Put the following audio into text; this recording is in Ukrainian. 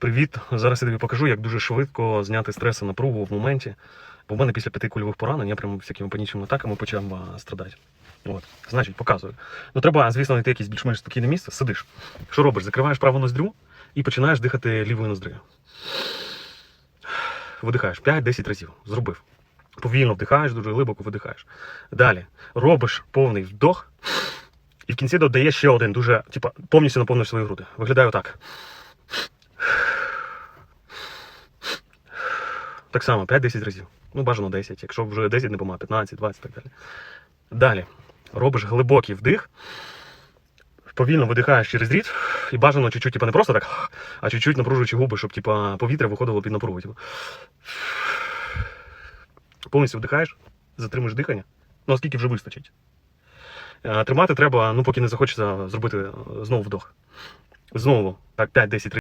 Привіт! Зараз я тобі покажу, як дуже швидко зняти стрес і напругу в моменті. Бо в мене після п'яти кульових поранень я прям всякими панічними атаками почав страдати. От, значить, показую. Ну треба, звісно, знайти якесь більш-менш спокійне місце, сидиш. Що робиш? Закриваєш праву ноздрю і починаєш дихати лівою ноздрю. Видихаєш 5-10 разів. Зробив. Повільно вдихаєш, дуже глибоко видихаєш. Далі робиш повний вдох, і в кінці додаєш ще один, дуже, типа, повністю наповниш свої груди. Виглядає отак. Так само, 5-10 разів. Ну, бажано 10. Якщо вже 10 не помагає, 15, 20 і так далі. Далі. Робиш глибокий вдих, повільно видихаєш через рід, і бажано чуть-чуть, типа, не просто так, а чуть-чуть напружуючи губи, щоб типа, повітря виходило під напругу. Типа. Повністю вдихаєш, затримуєш дихання, ну оскільки вже вистачить. Е, Тримати треба, ну поки не захочеться зробити е, знову вдох. Знову, так, 5-10 разів.